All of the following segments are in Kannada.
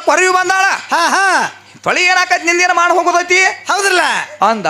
ಕೊರವಿ ಬಂದಾಳ ಹಾ ಹಾ ತೊಳಿ ಏನಾಕತ್ ನಿಂದೇನ ಮಾಡಿ ಹೋಗೋದೈತಿ ಹೌದ್ರಲ್ಲ ಅಂದ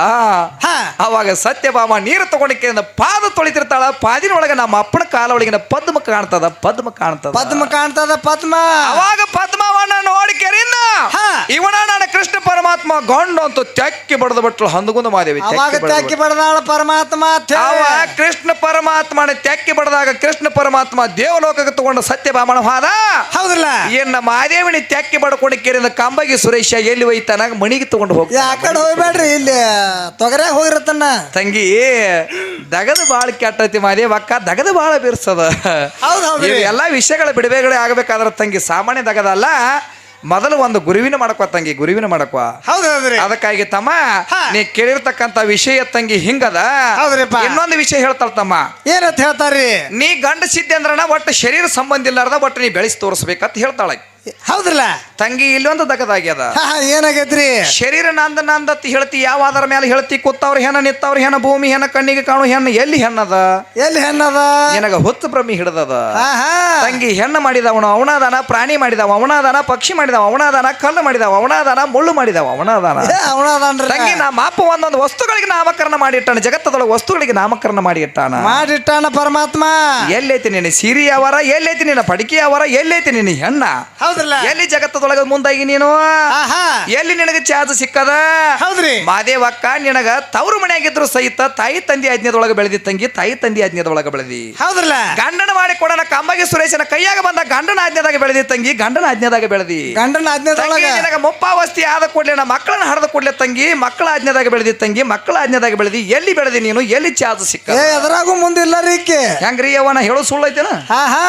ಹಾ ಅವಾಗ ಸತ್ಯಭಾಮ ನೀರು ತಗೊಂಡಿಕ್ಕೆ ಪಾದ ತೊಳಿತಿರ್ತಾಳ ಪಾದಿನ ಒಳಗೆ ನಮ್ಮ ಅಪ್ಪನ ಕಾಲ ಒಳಗಿನ ಪದ್ಮ ಕಾಣ್ತದ ಪದ್ಮ ಕಾಣ್ತದ ಪದ್ಮ ಕಾಣ್ತದ ಪದ್ಮ ಅವಾಗ ಪದ್ಮವನ್ನ ನೋಡಿ ಕೆರಿಂದ ಹಾ. ಇವನ ನನ್ನ ಕೃಷ್ಣ ಪರಮಾತ್ಮ ಗೊಂಡು ಅಂತೂ ತೆಕ್ಕಿ ಬಡದ ಬಟ್ಲು ಹಂದಗುಂದ ಮಾದೇವಿ ಅವಾಗ ತೆಕ್ಕಿ ಬಡದಾಳ ಪರಮಾತ್ಮ ಅವ ಕೃಷ್ಣ ಪರಮಾತ್ಮನ ತೆಕ್ಕಿ ಬಡದಾಗ ಕೃಷ್ಣ ಪರಮಾತ್ಮ ದೇವಲೋಕಕ್ಕೆ ತಗೊಂಡು ಸತ್ಯ ಬಾಮಣ ಹಾದ. ಹೌದಲ್ಲ. ಏನ್ ಮಾದೇವಿನಿ ತೆಕ್ಕಿ ಬಡ್ಕೊಂಡು ಕೇರಿಂದ ಕಂಬಗಿ ಸುರೇಶ ಎಲ್ಲಿ ಒಯ್ತಾನ ಮಣಿಗೆ ತಗೊಂಡು ಹೋಗಿ ಯಾ ಕಡೆ ಹೋಗ್ಬೇಡ್ರಿ ಇಲ್ಲಿ ತೊಗರ್ಯಾಗ ಹೋಗಿರತ್ತನ್ನ. ತಂಗಿ ದಗದ ಬಾಳ ಕೆಟ್ಟತಿ ಮಾದೇವ ಅಕ್ಕ ದಗದ ಬಾಳ ಬಿರ್ಸದ. ಎಲ್ಲಾ ವಿಷಯಗಳ ಬಿಡುಬೇಗಡೆ ಆಗಬೇಕಾದ್ರ ತಂಗಿ ಸಾಮಾನ್ಯ ದಗದ ಅಲ್ಲ. ಮೊದಲು ಒಂದು ಗುರುವಿನ ಮಾಡಕ್ವ ತಂಗಿ ಗುರುವಿನ ಮಾಡಕ್ವ? ಹೌದ್ರಿ ಅದಕ್ಕಾಗಿ ತಮ್ಮ ನೀ ಕೇಳಿರ್ತಕ್ಕಂತ ವಿಷಯ ತಂಗಿ ಹಿಂಗದ? ಹೌದ್ರಿಪ್ಪ. ಇನ್ನೊಂದು ವಿಷಯ ಹೇಳ್ತಾಳ ತಮ್ಮ. ಏನಂತ ಹೇಳ್ತಾರ್ರಿ? ನೀ ಗಂಡ ಸಿದ್ಧ ಅಂದ್ರನ ಒಟ್ಟು ಶರೀರ ಸಂಬಂಧ ಇಲ್ಲಾರ್ದ ಒಟ್ಟು ನೀ ಬೆಳೆಸಿ ತೋರಿಸ್ಬೇಕಂತ ಹೇಳ್ತಾಳ ಹೌದ್ರಲ್ಲ? ತಂಗಿ ಇಲ್ಲೊಂದು ದಗದಾಗ್ಯದ. ಏನಾಗೈತ್ರಿ? ಶರೀರ ನಂದ ನಂದತ್ ಹೇಳ್ತಿ ಯಾವ ಆಧಾರ ಮೇಲೆ ಹೇಳ್ತಿ ಕೂತವ್ರ ಹೆಣ ನಿತ್ತವ್ರ ಹೆಣ ಭೂಮಿ ಹೆಣ ಕಣ್ಣಿಗೆ ಕಾಣು ಹೆಣ್ಣು ಎಲ್ಲಿ ಹೆಣ್ಣದ? ಎಲ್ಲಿ ಹೆಣ್ಣದ? ನಿನಗ ಹೊತ್ತು ಭ್ರಮಿ ಹಿಡದದ. ಹಾ ತಂಗಿ ಹೆಣ್ಣು ಮಾಡಿದವನು ಅವನಾದಾನ ಪ್ರಾಣಿ ಮಾಡಿದವ ಅವನಾದಾನ ಪಕ್ಷಿ ಮಾಡಿದವ ಅವನಾದಾನ ಕಲ್ಲು ಮಾಡಿದವ ಅವನಾದಾನ ಮುಳ್ಳು ಮಾಡಿದವ ಅವನಾದಾನ. ಅವನಾದಾನ ತಂಗಿ ನಾ ಮಾಪ ಒಂದೊಂದು ವಸ್ತುಗಳಿಗೆ ನಾಮಕರಣ ಮಾಡಿಟ್ಟಾನ ಜಗತ್ತದೊಳಗೆ ವಸ್ತುಗಳಿಗೆ ನಾಮಕರಣ ಮಾಡಿಟ್ಟಾನ. ಮಾಡಿಟ್ಟಾನ ಪರಮಾತ್ಮ. ಎಲ್ಲೈತಿ ನಿನ್ನ ಸಿರಿ ಅವರ ಎಲ್ಲೈತಿ ನಿನ್ನ ಪಡಿಕೆ ಅವರ ಎಲ್ಲೈತಿ ನಿನ್ನ ಹೆಣ್ಣ. ಹೌದ್ರಲ್ಲ? ಎಲ್ಲಿ ಜಗತ್ತದೊಳಗ ಮುಂದಾಗಿ ನೀನು? ಎಲ್ಲಿ ನಿನಗೆ ಚಾರ್ಜ್ ಸಿಕ್ಕದ? ಹೌದ್ರಿ. ಮಾದೇವಕ್ಕ ನಿನಗ ತವರು ಮನೆಯಾಗಿದ್ರು ಸಹಿತ ತಾಯಿ ತಂದೆ ಆಜ್ಞೆದೊಳಗ ಬೆಳೆದಿ ತಂಗಿ ತಾಯಿ ತಂದೆ ಆಜ್ಞದೊಳಗೆ ಬೆಳೆದಿ. ಹೌದ್ರಲ್ಲ. ಗಂಡನ ಮಾಡಿ ಕೊಡೋಣ ಕಂಬಗಿ ಸುರೇಶನ ಕೈಯಾಗ ಬಂದ ಗಂಡನ ಆಜ್ಞದಾಗ ಬೆಳೆದಿ ತಂಗಿ ಗಂಡನ ಆಜ್ಞದಾಗ ಬೆಳೆದಿ. ಗಂಡನ ಆಜ್ಞೆದೊಳಗ? ನಿನಗ ಮುಪ್ಪಾವಸ್ತಿ ಆದ ಕೂಡಲೇ ನಾ ಮಕ್ಕಳನ್ನ ಹಡದ ಕೂಡಲೇ ತಂಗಿ ಮಕ್ಕಳ ಆಜ್ಞದಾಗ ಬೆಳೆದಿ ತಂಗಿ ಮಕ್ಕಳ ಆಜ್ಞದಾಗ ಬೆಳೆದಿ ಎಲ್ಲಿ ಬೆಳೆದಿ ನೀನು ಎಲ್ಲಿ ಚಾರ್ಜ್ ಸಿಕ್ಕ? ಅದ್ರಾಗೂ ಎದುರಾಗೂ ಮುಂದಿಲ್ಲ ರೀಕೆ ಹೆಂಗ್ರಿ ಅವನ ಹೇಳು ಸುಳ್ಳು ಐತೆನ? ಹಾ ಹಾ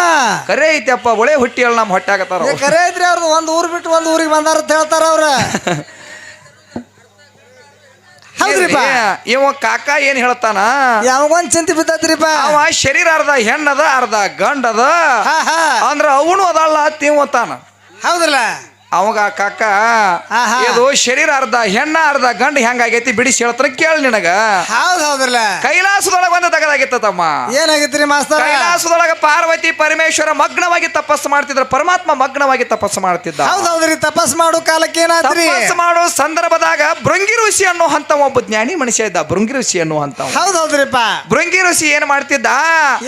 ಕರೆ ಐತೆಪ್ಪ ಒಳೆ ಹುಟ್ಟಿ ಹೇಳ ನಮ್ಮ ಹೊಟ್ಟಾಗತ್ತಾರ ಏ, ಕರೆ ಐತ್ರಿ ಅವ್ರದ್ದು ಒಂದ್ ಊರ್ ಬಿಟ್ಟು ಒಂದು ಊರಿಗೆ ಬಂದಾರ ಅಂತ ಹೇಳ್ತಾರ ಅವ್ರ. ಹೌದ್ರಿಪ್ಪ? ಇವ ಕಾಕ ಏನ್ ಹೇಳ್ತಾನ? ಯಾವಾಗೊಂದ್ ಚಿಂತೆ ಬಿದ್ದತ್ರಿಪ್ಪ ಅವ ಶರೀರ ಅರ್ಧ ಹೆಣ್ಣದ ಅರ್ಧ ಗಂಡದ. ಹಾ ಹಾ. ಅಂದ್ರ ಅವನು ಅದಲ್ಲ ತಿಂತಾನ ಹೌದ್ರಲ್ಲ? ಅವಾಗ ಕಾಕ. ಇದು ಶರೀರ ಅರ್ಧ ಹೆಣ್ಣ ಅರ್ಧ ಗಂಡ ಹೆಂಗಾಗೈತಿ ಬಿಡಿಸಿ ಹೇಳ್ತಾನ ಕೇಳ ನಿನಗ. ಹೌದ್ ಹೌದ್ರಲ್ಲ. ಕೈಲಾಸದೊಳಗ ಒಂದು ತಗದಾಗಿತ್ತ ತಮ್ಮ ಏನಾಗಿತ್ರಿ ಮಾಸ್ತರ? ಕೈಲಾಸದೊಳಗ ಪಾರ್ವತಿ ಪರಮೇಶ್ವರ ಮಗ್ನವಾಗಿ ತಪಸ್ಸು ಮಾಡ್ತಿದ್ರ ಪರಮಾತ್ಮ ಮಗ್ನವಾಗಿ ತಪಸ್ಸು ಮಾಡ್ತಿದ್ದ. ಹೌದ್ ಹೌದ್ರಿ ತಪಸ್ ಮಾಡೋ ಕಾಲಕ್ಕೆ ಏನಾದ್ರಿ? ತಪಸ್ಸು ಮಾಡೋ ಸಂದರ್ಭದಾಗ ಭೃಂಗಿ ಋಷಿ ಅನ್ನೋ ಅಂತ ಒಬ್ಬ ಜ್ಞಾನಿ ಮನುಷ್ಯ ಇದ್ದ ಭೃಂಗಿ ಋಷಿ ಅನ್ನೋ ಅಂತ ಹೌದ್ ಹೌದ್ರಿಪ್ಪ. ಭೃಂಗಿ ಋಷಿ ಏನ್ ಮಾಡ್ತಿದ್ದ?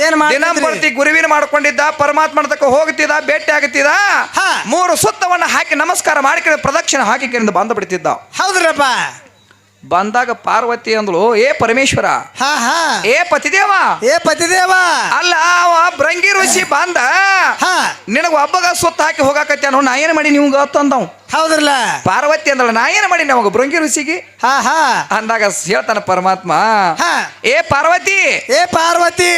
ಏನ್? ದಿನಂಪ್ರತಿ ಗುರುವಿನ ಮಾಡ್ಕೊಂಡಿದ್ದ ಪರಮಾತ್ಮನ ತಕ್ಕ ಹೋಗ್ತಿದ್ದ ಭೇಟಿ ಆಗ್ತಿದ್ದ. ಹಾ. ಮೂರು ಸುತ್ತವನ್ನ ಹಾಕಿ ನಮಸ್ಕಾರ ಮಾಡಿಕೊಂಡು ಪ್ರದಕ್ಷಿಣೆ ಹಾಕಿ ಕೆರಿಂದ ಬಂದ ಬಿಡ್ತಿದ್ದ. ಹೌದ್ರಪ್ಪ. ಬಂದಾಗ ಪಾರ್ವತಿ ಅಂದಳು ಏ ಪರಮೇಶ್ವರ ಹಾ ಹಾ. ಏ ಪತಿದೇವ ಏ ಪತಿದೇವ. ಅಲ್ಲ ಅವ ಭೃಂಗಿ ಋಷಿ ಬಂದ. ಹಾ. ನಿನಗ ಒಬ್ಬಗ ಸುತ್ತ ಹಾಕಿ ಹೋಗಾಕತ್ಯಾನು ನಾ ಏನ್ ಮಾಡಿ ನೀವು ಅಂತಂದವ್ ಹೌದ್ರಲ್ಲ? ಪಾರ್ವತಿ ಅಂದಳ ನಾ ಏನ್ ಮಾಡಿ ನಮಗ ಭೃಂಗಿ ಋಷಿಗೆ? ಹಾ ಹಾ. ಅಂದಾಗ ಹೇಳ್ತಾನ ಪರಮಾತ್ಮ ಹಾ. ಏ ಪಾರ್ವತಿ ಏ ಪಾರ್ವತಿ!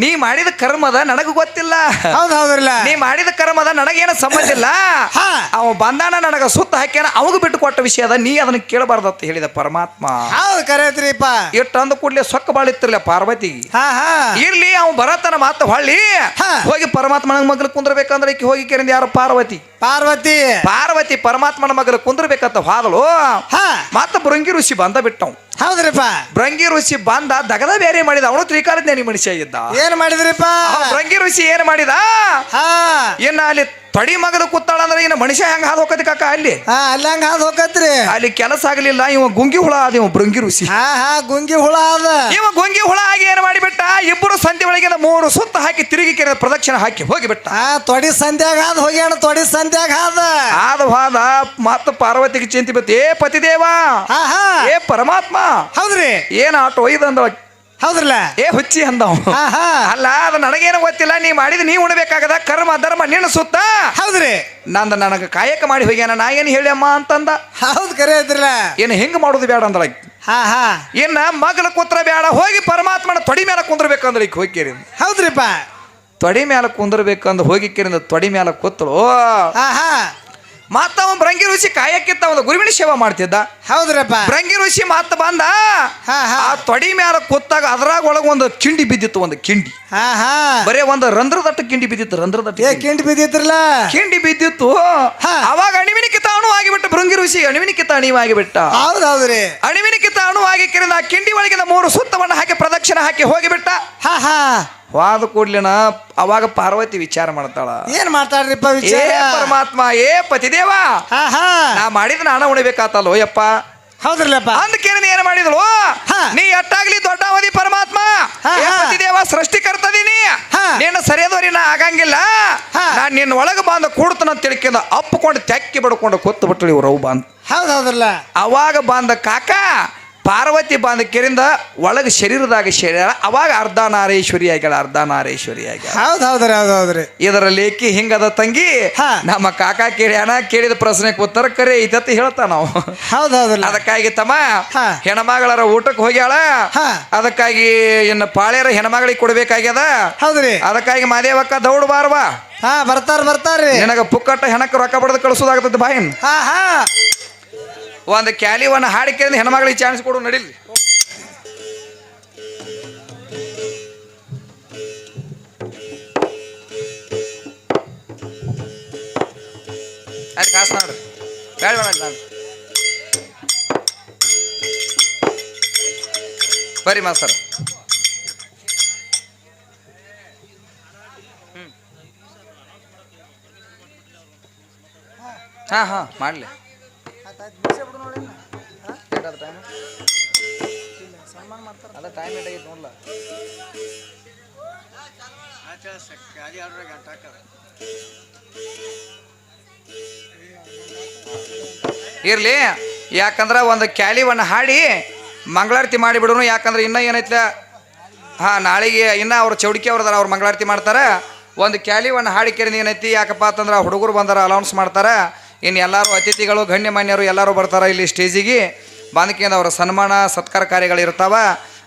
ನೀ ಮಾಡಿದ ಕರ್ಮದ ನನಗ ಗೊತ್ತಿಲ್ಲ. ಹೌದ್ ಹೌದ್ರಲ್ಲ. ನೀ ಮಾಡಿದ ಕರ್ಮದ ನನಗೇನು ಸಂಬಂಧ ಇಲ್ಲ. ಹಾ. ಅವ ಬಂದಾನ ನನಗ ಸುತ್ತ ಹಾಕ್ಯಾನ ಅವಾಗ ಬಿಟ್ಟು ಕೊಟ್ಟ ವಿಷಯ ಅದ ನೀ ಅದನ್ನ ಕೇಳಬಾರ್ದತ್ತ ಹೇಳಿದ ಪರಮಾತ್ಮ. ಹೌದ್ ಕರೆಯತ್ರಿಪ್ಪ ಇಟ್ಟು ಅಂದ ಕೂಡಲೇ ಸೊಕ್ಕ ಬಾಳಿತ್ತಿರ್ಲ ಪಾರ್ವತಿ. ಹಾ ಹಾ. ಇರ್ಲಿ ಅವ ಬರತನ ಮಾತ ಹೊಳ್ಳಿ. ಹಾ. ಹೋಗಿ ಪರಮಾತ್ಮನ ಮಗನ ಕುಂದ್ರಬೇಕಂದ್ರೆ ಈಕಿ ಹೋಗಿ ಕೇಳಿದ ಯಾರು ಪಾರ್ವತಿ? ಪಾರ್ವತಿ. ಪಾರ್ವತಿ ಪರಮಾತ್ಮನ ಮಗಲು ಕುಂದ್ರಬೇಕಂತ ಹಾದಳು ಹಾ. ಮತ್ತ ಭೃಂಗಿ ಋಷಿ ಬಂದ ಬಿಟ್ಟವ್. ಹೌದ್ರಿಪ್ಪ. ಭೃಂಗಿ ಋಷಿ ಬಂದ ದಗದ ಬೇರೆ ಮಾಡಿದ. ಅವನು ತ್ರಿಕಾಲ ಜ್ಞಾನಿ ಮನುಷ್ಯ ಇದ್ದ. ಏನ್ ಮಾಡಿದ್ರಿಪ್ಪ? ಭೃಂಗಿ ಋಷಿ ಏನ್ ಮಾಡಿದ? ಹಾ. ಇನ್ನ ಅಲ್ಲಿ ತೊಡಿ ಮಗದ ಕೂತಾಳ ಅಂದ್ರೆ ಇನ್ನು ಮನುಷ್ಯ ಹೆಂಗ ಹಾದ್ ಹೋಗತಿ ಕಾಕ ಅಲ್ಲಿ? ಹಾ ಹಂಗ ಹಾದ್ ಹೋಗತ್ರಿ ಅಲ್ಲಿ ಕೆಲಸ ಆಗಲಿಲ್ಲ ಇವ ಗುಂಗಿ ಹುಳ ಅದ ಇವ ಭೃಂಗಿ ಋಷಿ. ಹಾ ಹಾ ಗುಂಗಿ ಹುಳ ಅದ ಇವ ಗುಂಗಿ ಹುಳ ಆಗಿ ಏನ್ ಮಾಡಿಬಿಟ್ಟ? ಇಬ್ಬರು ಸಂಧಿ ಒಳಗಿಂದ ಮೂರು ಸುತ್ತ ಹಾಕಿ ತಿರುಗಿ ಕೆರೆ ಪ್ರದಕ್ಷಿಣೆ ಹಾಕಿ ಹೋಗಿಬಿಟ್ಟ. ಆ ತೊಡಿ ಸಂಧ್ಯಾಗ ಹಾದ್ ಹೋಗ್ಯಾಣ ತೊಡಿ ಸಂಧ್ಯಾಗ ಹಾದ. ಆದ ಹಾದ ಮತ್ತ ಪಾರ್ವತಿಗೆ ಚಿಂತಿ ಬಿತ್ತು ಏ ಪತಿದೇವ ಹಾ ಹಾ. ಏ ಪರಮಾತ್ಮ ಹೌದ್ರಿ? ಏನ್ ಆಟ ಒಯ್ದಂದ ಹೌದ್ರಲ್ಲ? ಏ ಹುಚ್ಚಿ ಅಂದ ಅಲ್ಲ ಅದು ನನಗೇನು ಗೊತ್ತಿಲ್ಲ ನೀ ಮಾಡಿದ ನೀ ಉಣಬೇಕಾಗದ ಕರ್ಮ ಧರ್ಮ ನಿನ್ನ ಸುತ್ತ? ಹೌದ್ರಿ. ನಂದ ನನಗೆ ಕಾಯಕ ಮಾಡಿ ಹೋಗ್ಯಾನ ನಾ ಏನು ಹೇಳ್ಯಮ್ಮ ಅಂತಂದ? ಹೌದು ಕರೆ ಇದ್ರಲ್ಲ. ಏನು ಹೆಂಗ್ ಮಾಡೋದು ಬೇಡ ಅಂದಳ ಆಕಿ. ಹಾ ಹಾ. ಇನ್ನ ಮಗಳ ಕೂತ್ರ ಬೇಡ ಹೋಗಿ ಪರಮಾತ್ಮನ ತೊಡಿ ಮೇಲೆ ಕುಂದ್ರಬೇಕಂದ್ರೆ ಈಗ ಹೋಗಿ ಹೌದ್ರಿಪ್ಪ. ತೊಡಿ ಮೇಲೆ ಕುಂದ್ರಬೇಕಂದ್ರೆ ಹೋಗಿ ಕೇರಿಂದ ತೊಡಿ ಮೇಲೆ ಕೂತಳು. ಹಾ ಹಾ. ಮತ್ತ ಅವ ಭೃಂಗಿ ಋಷಿ ಕಾಯಕ್ಕಿತ್ತ ಒಂದು ಗುರುವಿನ ಸೇವಾ ಮಾಡ್ತಿದ್ದ. ಹೌದ್ರಪ್ಪ. ಭೃಂಗಿ ಋಷಿ ಮತ್ತ ಬಂದ. ಹಾ ಹಾ. ಆ ತೊಡಿ ಮ್ಯಾಲ ಕೂತಾಗ ಅದ್ರಾಗ ಒಳಗ ಒಂದು ಕಿಂಡಿ ಬಿದ್ದಿತ್ತು ಒಂದು ಕಿಂಡಿ. ಹಾ ಹಾ. ಬರೇ ಒಂದು ರಂಧ್ರದಟ್ಟ ಕಿಂಡಿ ಬಿದ್ದಿತ್ತು ರಂಧ್ರದಟ್ಟ ಏ ಕಿಂಡಿ. ಕಿಂಡಿ ಬಿದ್ದಿತ್ರಲ್ಲ ಕಿಂಡಿ ಬಿದ್ದಿತ್ತು. ಹಾ. ಅವಾಗ ಅಣಿವಿನ ಕಿತಾಣು ಆಗಿಬಿಟ್ಟ ಭೃಂಗಿ ಋಷಿ ಅಣಿವಿನ ಕಿತ ಆಗಿಬಿಟ್ಟ. ಹೌದ್ ಹೌದ್ರಿ ಅಣಿವಿನಿಕೆ ತಾಣು ಆಗಿ ಕಿರಿಂದ ಆ ಕಿಂಡಿ ಒಳಗಿನ ಮೂರು ಸುತ್ತವನ್ನು ಹಾಕಿ ಪ್ರದಕ್ಷಿಣೆ ಹಾಕಿ ಹೋಗಿಬಿಟ್ಟ. ಹಾ ಹಾ. ಹೋದ ಕೂಡ್ಲಿನ ಅವಾಗ ಪಾರ್ವತಿ ವಿಚಾರ ಮಾಡ್ತಾಳ. ಏನ್ ಮಾತಾಡ್ರಿಪ್ಪ ಏ ವಿಚಾರ ಪರಮಾತ್ಮ ಏ ಪತಿದೇವ! ಹಾ ಹಾ. ನಾ ಮಾಡಿದ ನಾನು ಉಣಬೇಕಾತಲ್ಲೋ ಯಪ್ಪ. ಹೌದ್ರಲ್ಲಪ್ಪ. ಅಂದಕ್ಕೆ ಏನು ಏನ್ ಹಾ. ನೀ ಎಟ್ಟಾಗ್ಲಿ ದೊಡ್ಡವದಿ ಪರಮಾತ್ಮ? ಹಾ, ಏ ಹಾ. ಪತಿದೇವ ಸೃಷ್ಟಿಕರ್ತದೀನಿ ಹಾ. ನಿನ್ನ ಸರಿಯದವರಿ ನಾ ಆಗಂಗಿಲ್ಲ. ಹಾ. ನಾನ್ ನಿನ್ನ ಒಳಗ ಬಂದ ಕೂಡ್ತನ ತಿಳ್ಕೊಂಡ ಅಪ್ಪಕೊಂಡು ತೆಕ್ಕಿ ಬಡ್ಕೊಂಡು ಕೊತ್ತು ಬಿಟ್ಟಳು ಇವ್ರು ಅವು ಬಂದ್ ಹೌದ್ ಹೌದ್ರಲ್ಲ. ಅವಾಗ ಬಂದ ಕಾಕ ಪಾರ್ವತಿ ಬಂದ ಕೆರಿಂದ ಒಳಗೆ ಶರೀರದಾಗ ಶರೀರ ಅವಾಗ ಅರ್ಧ ನಾರೇಶ್ವರಿ ಆಗ್ಯಾಳ ಅರ್ಧ ನಾರೇಶ್ವರಿ ಆಗ್ಯಾಳ. ಹೌದ್ ಹೌದ್ರಿ ಹೌದ್ ಹೌದ್ರಿ. ಇದರ ಲೇಖಿ ಹಿಂಗದ ತಂಗಿ ಹಾ. ನಮ್ಮ ಕಾಕ ಕೇಳ್ಯಾನ ಕೇಳಿದ ಪ್ರಶ್ನೆಗೆ ಉತ್ತರ ಕರೆ ಐತತಿ ಹೇಳ್ತಾ ನಾವು. ಹೌದ್ ಅದಕ್ಕಾಗಿ ತಮ್ಮ ಹಾ. ಹೆಣ್ಮಗಳರ ಊಟಕ್ಕೆ ಹೋಗ್ಯಾಳ ಹಾ. ಅದಕ್ಕಾಗಿ ಇನ್ನು ಪಾಳ್ಯರ ಹೆಣ್ಮಗಳಿಗೆ ಕೊಡ್ಬೇಕಾಗ್ಯದ. ಹೌದ್ರಿ. ಅದಕ್ಕಾಗಿ ಮಾದೇವಕ್ಕ ದೌಡ್ ಬಾರ್ವಾ. ಹಾ ಬರ್ತಾರ ಬರ್ತಾರ್ರಿ. ನಿನಗ ಪುಕ್ಕಟ್ಟ ಹೆಣಕ್ಕೆ ರೊಕ್ಕ ಬಡದು ಕಳಿಸೋದಾಗ್ತದೆ ಬಾಯಿನ್. ಹಾ ಹಾ. ಒಂದು ಕ್ಯಾಲಿವನ್ನ ಹಾಡಿಕೆ ಹೆಣ್ಮಗಳಿಗೆ ಚಾನ್ಸ್ ಕೊಡು, ನಡೀಲಿ. ಬರಿ ನೋಡ್ರಿ ಬೇಡ ಬೇಡ ನಾನು ಬರ್ರಿ ಮಾಸ್ತರ್. ಹಾಂ ಹಾಂ, ಮಾಡಲಿ. ಟೈಮ್ ಅದ ಟೈಮ್ ಏಟಾಗಿತ್ತು ನೋಡ್ಲ? ಇರ್ಲಿ ಯಾಕಂದ್ರೆ ಒಂದು ಕ್ಯಾಲಿವನ್ನು ಹಾಡಿ ಮಂಗಳಾರತಿ ಮಾಡಿಬಿಡೋನು ಯಾಕಂದ್ರೆ ಇನ್ನೂ ಏನೈತ್ಲ? ಹಾಂ ನಾಳೆಗೆ ಇನ್ನೂ ಅವ್ರ ಚೌಡಿಕೆ ಅವ್ರದಾರ ಅವ್ರು ಮಂಗಳಾರತಿ ಮಾಡ್ತಾರೆ. ಒಂದು ಕ್ಯಾಲಿವನ್ನು ಹಾಡಿ ಕೆರೆದು ಏನೈತಿ ಯಾಕಪ್ಪ ಅಂತಂದ್ರೆ ಹುಡುಗರು ಬಂದಾರ ಅಲೌನ್ಸ್ ಮಾಡ್ತಾರೆ. ಇನ್ನು ಎಲ್ಲರೂ ಅತಿಥಿಗಳು ಗಣ್ಯ ಮಾನ್ಯರು ಎಲ್ಲರೂ ಬರ್ತಾರೆ ಇಲ್ಲಿ ಸ್ಟೇಜಿಗೆ. ಬಾಂಧಕಿಯಿಂದ ಅವರ ಸನ್ಮಾನ, ಸತ್ಕಾರ ಕಾರ್ಯಗಳು ಇರ್ತಾವ.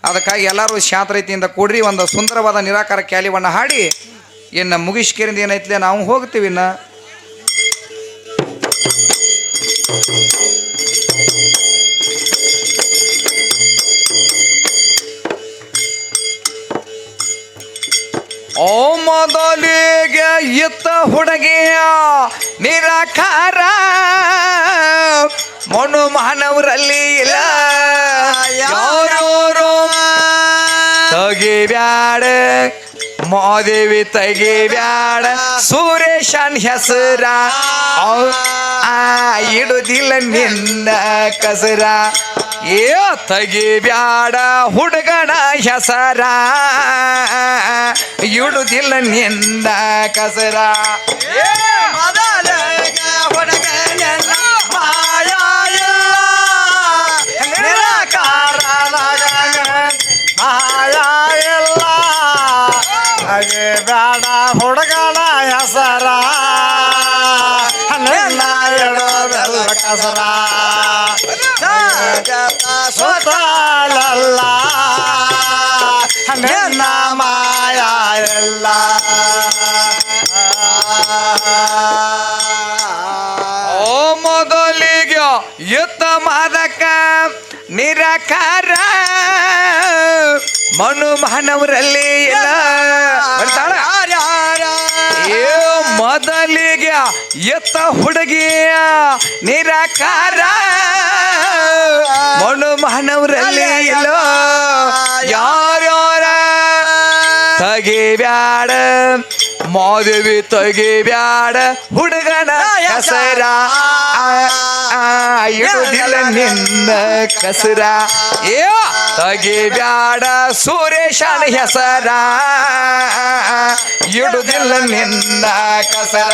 ಅದಕ್ಕಾಗಿ ಎಲ್ಲರೂ ಶಾಂತ ರೀತಿಯಿಂದ ಕೂಡ್ರಿ, ಒಂದು ಸುಂದರವಾದ ನಿರಾಕಾರ ಕ್ಯಾಲಿವನ್ನು ಹಾಡಿ. ಇನ್ನು ಮುಗಿಸ್ಕೇರಿಂದ ಏನೈತ್ಲೆ, ನಾವು ಹೋಗ್ತೀವಿ ಇನ್ನು. ಓ ಮೊದಲಿಗೆ ಇತ್ತ ಹುಡುಗಿಯ ನಿರಾಕಾರ. ಮನು ಮಾನವರಲ್ಲಿ ಇಲ್ಲ. ತಗಿ ತಗಿಬ್ಯಾಡ ಮಾದೇವಿ ತಗಿಬ್ಯಾಡ ಸುರೇಶನ್ ಹೆಸರ. ಇಡುದಿಲ್ಲ ನಿನ್ನ ಕಸರ. ಏ ತಗಿಬ್ಯಾಡ ಹುಡುಗನ ಹೆಸರ. ಇಡುದಿಲ್ಲ ನಿನ್ನ ಕಸರ. ಬೇಡ ಹುಡುಗನ ಹೆಸರ ನಿನ್ನ ಇಡೋದೆಲ್ಲ ಕಸರ ಸ್ವತಲ್ಲ ನಿನ್ನ ಮಾಯ ಎಲ್ಲ. ಯುದ್ಧ ಮಾದಕ ನಿರಾಕಾರ ಮನು ಮಾನವರಲ್ಲಿ ಮೊದಲಿಗೆ ಎತ್ತ ಹುಡುಗಿಯ ನಿರಾಕಾರ ಮನು ಮಾನವರಲ್ಲಿ ಇಲ್ಲ ತಗಿ ತಗಿಬ್ಯಾಡ ಮಾದೇವಿ ತಗಿಬ್ಯಾಡ ಹುಡುಗನ ಹೆಸರ. ಇಡುದಿಲ್ಲ ನಿನ್ನ ಕಸರ. ಏ ತಗಿಬ್ಯಾಡ ಸುರೇಶನ ಹೆಸರ. ಇಡುದಿಲ್ಲ ನಿನ್ನ ಕಸರ.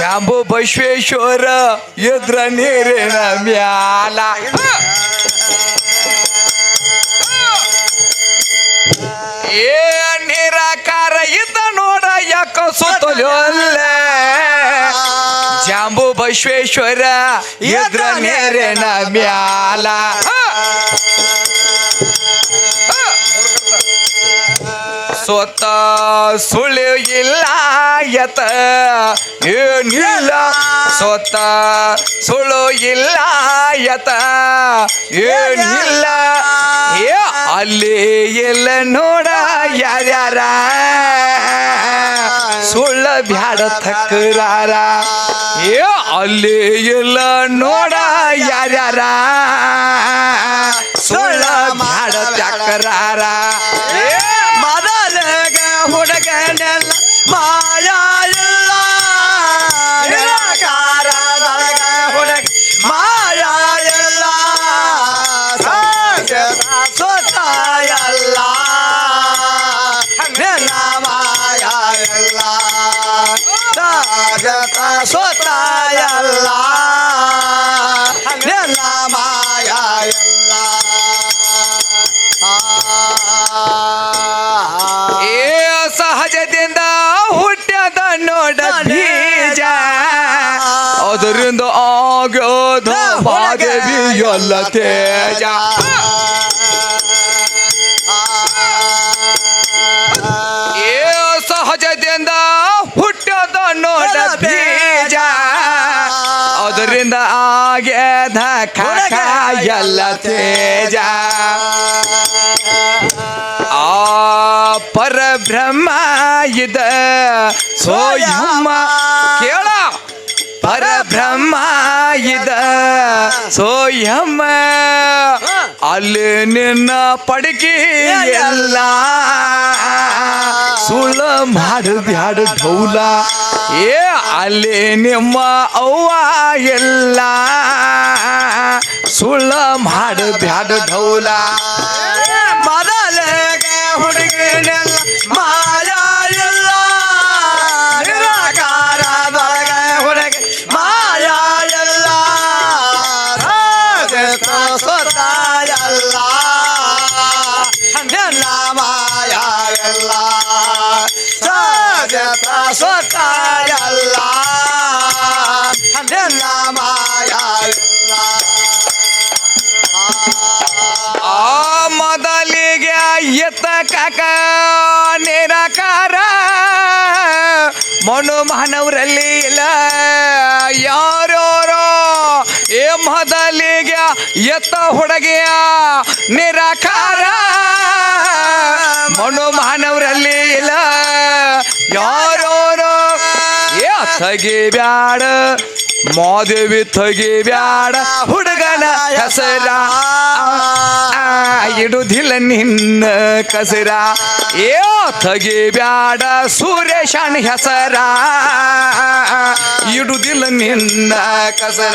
ಜಾಂಬು ಬಸವೇಶ್ವರ ಎದ್ರ ನೀರಿನ ಮ್ಯಾಲ. ಏ ನಿರಾಕಾರ ಇದ್ದ ನೋಡ ಯಾಕ ಸುತ್ತಲೆಲ್ಲ. ಜಾಂಬು ಬಸವೇಶ್ವರ ಎದ್ರ ನೇರನ ಮ್ಯಾಲ. ಹ! ಸ್ವತ ಸುಳ್ಳು ಇಲ್ಲ ಯತ ಏನಿಲ್ಲ ಸ್ವತ ಸುಳ್ಳು ಇಲ್ಲ ಯತ ಏನಿಲ್ಲ ಏ, ಅಲ್ಲಿ ಎಲ್ಲ ನೋಡ ಯಾರ್ಯಾರ. ಸುಳ್ಳ ಬ್ಯಾಡ ತಕ್ಕರಾರ. ಏ, ಅಲ್ಲಿ ಎಲ್ಲ ನೋಡ ಯಾರ್ಯಾರ. ಸುಳ್ಳ ಬ್ಯಾಡ ತಕರಾರ ಸಾಧ್ಯದ ಸ್ವತ ಎಲ್ಲ ಎಲ್ಲ ಮಾಯ ಎಲ್ಲ ಏ ಸಹಜದಿಂದ ಹುಟ್ಟ್ಯದ ನೋಡ ಬೀಜ ಅದರಿಂದ ಆಗ್ಯೋದ ಮಾದೇವಿ ಎಲ್ಲ ತೇಜ. ಅದರಿಂದ ಆಗ್ಯದ ಎಲ್ಲ ತೇಜ. ಆ ಪರಬ್ರಹ್ಮ ಇದ ಸೋಯಮ್ಮ ಕೇಳ. ಪರಬ್ರಹ್ಮ ಇದ ಸೋಯಮ್ಮ. ಅಲ್ಲಿ ನಿನ್ನ ಪಡಕಿ ಎಲ್ಲ. ಸುಳ್ಳ ಮಾಡು ಬ್ಯಾಡ ಢೌಲ. ಏ ಅಲ್ಲಿ ನಿಮ್ಮ ಅವ್ವ ಎಲ್ಲ. ಸುಳ್ಳ ಮಾಡು ಬ್ಯಾಡ ಢೌಲ. ಮೊದಲಿಗೆ ಹುಡುಗಿನೆಲ್ಲ ಎತ್ತ ಹೊಡಗೆಯ ನಿರಾಕಾರ. ಮನು ಮಾನವರಲ್ಲಿ ಇಲ್ಲ. ಯಾರೋರು. ಏ ಬ್ಯಾಡ. ಮಾದೇವಿ ಬ್ಯಾಡ. ಹುಡುಗನ ಹೆಸರ ಇಡುದಿಲ್ಲ ನಿನ್ನ ಕಸರ. ಏ ಬ್ಯಾಡ. ಸುರೇಶನ್ ಹೆಸರ. ಇಡುದಿಲ್ಲ ನಿನ್ನ ಕಸರ.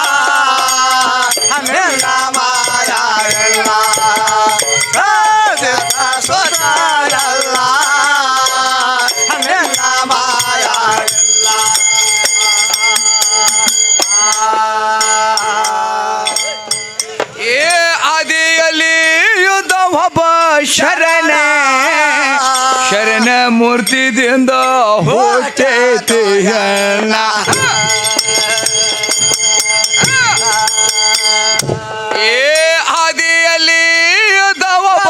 ಹೆಣ್ಣ ಏ ಆದಿಯಲ್ಲಿ ಒಬ್ಬ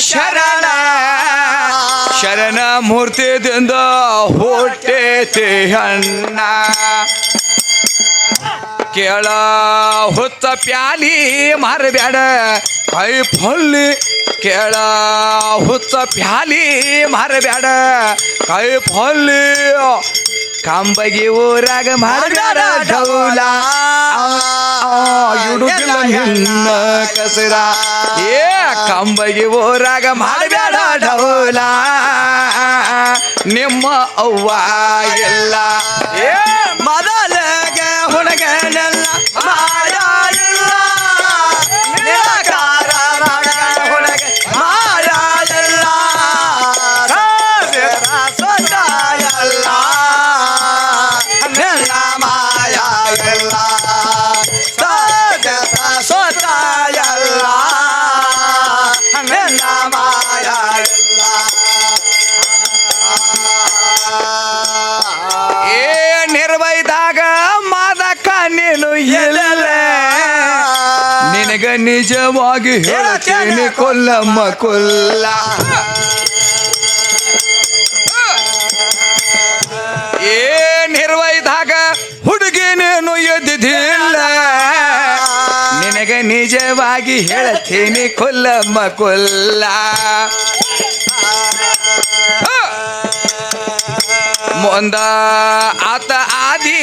ಶರಣ. ಶರಣ ಮೂರ್ತಿದಿಂದ ಹೊಟ್ಟೆ ಹೆಣ್ಣ ಕೇಳ ಹುತ್ತ ಪ್ಯಾಲಿ ಮಾರಬೇಡ. ಕೈ ಫೊಲ್ಲಿ ಕೇಳ ಹುತ್ತ ಪ್ಯಾಲಿ ಮಾರಬೇಡ. ಕೈ ಫೊಲ್ಲಿ ಕಂಬಗಿ ಊರಾಗ ಮಾಡಬ್ಯಾಡ ಡೌಲ ಇಡುದಿಲ್ಲ ನಿನ್ನ ಕಸರ. ಏ ಕಾಂಬಗೆ ಊರಾಗ ಮಾಡಬ್ಯಾಡ ಡೌಲ ನಿಮ್ಮ ಅವ್ವ ಎಲ್ಲ. ಏ ಮದಲಗ ಹುಡುಗನೆಲ್ಲ ಮಾಯಾ ನಿಜವಾಗಿ ಹೇಳ್ತೀನಿ ಕೊಲ್ಲಮ್ಮ ಕೊಲ್ಲ. ಏನ್ ನಿರ್ವೈದಾಗ ಹುಡುಗಿನೇನು ಎದ್ದಿದ್ದಿಲ್ಲ? ನಿನಗೆ ನಿಜವಾಗಿ ಹೇಳ್ತೀನಿ ಕೊಲ್ಲಮ್ಮ ಕೊಲ್ಲ. ಮುಂದ ಆತ ಆದಿ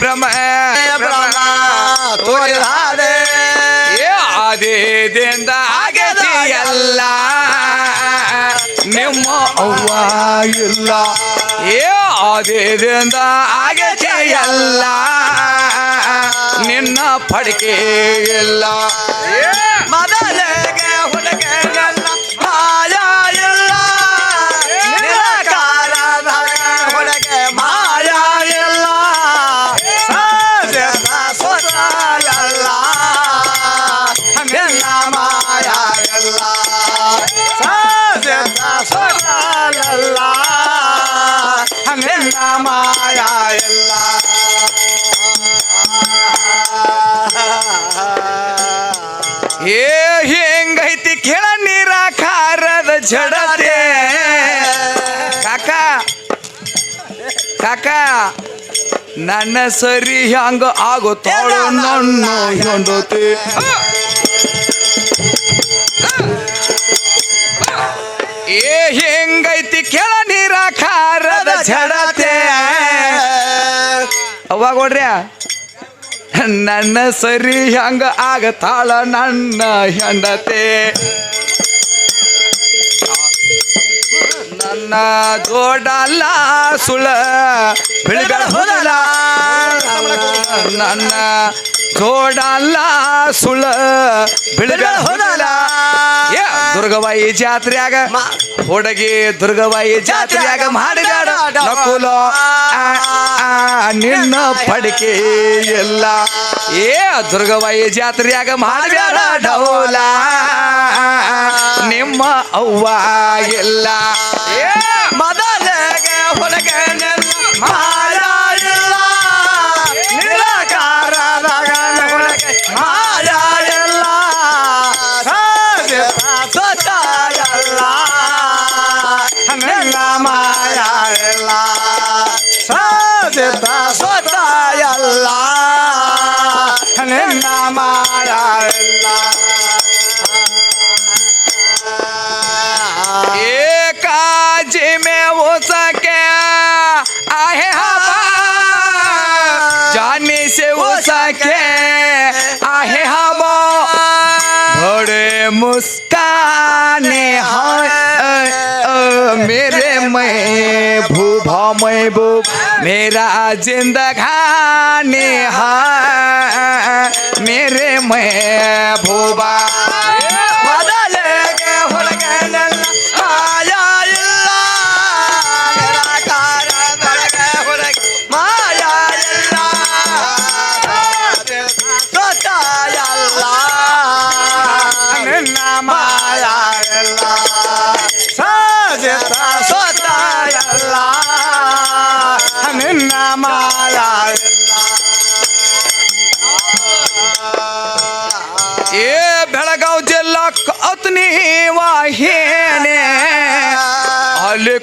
ಭ್ರಮ ಏ ಆದಿದಿಂದ ಆಗತಿ ಎಲ್ಲ ನಿಮ್ಮ ಅವ್ವ ಇಲ್ಲ ಏ ಆದಿದಿಂದ ಆಗತಿ ಎಲ್ಲ ನಿನ್ನ ಪಡಿಕೆ ಇಲ್ಲ. ಏ ಕಾಕ ನನ್ನ ಸರಿ ಹಂಗ ಆಗುತ್ತಾಳು ನನ್ನ ಹೆಂಡತಿ. ಏ ಹೆಂಗೈತಿ ಕೆಳ ನೀರ ಖಾರದ ಜಡತೆ ಅವಾಗ ನೋಡ್ರಿ ನನ್ನ ಸರಿ ಹಂಗ ಆಗತಾಳ ನನ್ನ ಹೆಂಡತೆ. ನನ್ನ ಜೋಡಲ್ಲ ಸುಳ ಬೆಳಗಳ ಹೋದಲ್ಲ ನನ್ನ ಜೋಡಲ್ಲ ಸುಳ ಬೆಳಗಳ ಹೋದಲ್ಲ ಏ ದುರ್ಗವಾಯಿ ಜಾತ್ರೆಯಾಗ ಹುಡುಗಿ ದುರ್ಗವಾಯಿ ಜಾತ್ರೆಯಾಗ ಮಾಡಿದಾಡ. ನಕುಲ ನಿನ್ನ ಪಡಿಕೆ ಎಲ್ಲ. ಏ ದುರ್ಗವಾಯಿ ಜಾತ್ರೆಯಾಗ ಮಾಡಿದಾಡ. ಡೌಲ. ನಿಮ್ಮ ಅವ್ವ ಮೊದಲಿಗೆ ಇಲ್ಲ ನಿರಾಕಾರದ ಹುಡುಗ ಮಾಯ ಇಲ್ಲ ಸಹಜ ಸ್ವತ ಎಲ್ಲ ನಿನ್ನ ಎಲ್ಲ ನಿನ್ನ ಮಾಯ मुस्काने हैं मेरे मैं भूभा मैं भू मेरा जिंदगाने है मेरे मैं भूबा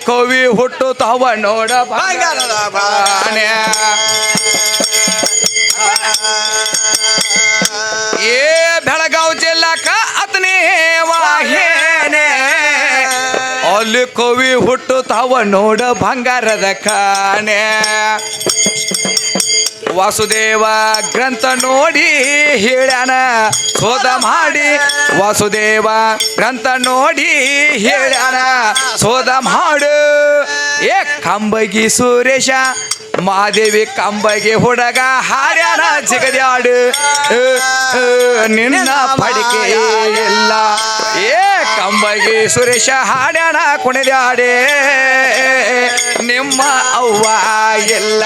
ಅಲ್ಲಿ ಹುಟ್ಟು ತಾವ ನೋಡ ಬಾಣೆ. ಏ ಬೆಳಗಾವ್ ಜಿಲ್ಲಾಕ ಕತ್ನಿ ವಾಹೇನೆ. ಅಲ್ಲಿ ಕವಿ ಹುಟ್ಟು ತಾವ ನೋಡ ಬಂಗಾರದ ಕಾಣೆ. ವಾಸುದೇವ ಗ್ರಂಥ ನೋಡಿ ಹೇಳ್ಯಾನ. ಶೋಧ ಮಾಡಿ ವಾಸುದೇವ ಗ್ರಂಥ ನೋಡಿ ಹೇಳ್ಯಾನ ಶೋಧ ಮಾಡು ಏ ಕಂಬಗಿ ಸುರೇಶ ಮಾದೇವಿ ಕಂಬಗಿ ಹುಡಗ ಹಾರ್ಯಾನ ಜಿಗದ್ಯಾಡು. ನಿನ್ನ ಪಡಿಕೆ ಇಲ್ಲ. ಏ ಕಂಬಗಿ ಸುರೇಶ ಹಾಡ್ಯಾನ, ಕುಣಿದ್ಯಾಡೆ. ನಿಮ್ಮ ಅವ್ವ ಇಲ್ಲ.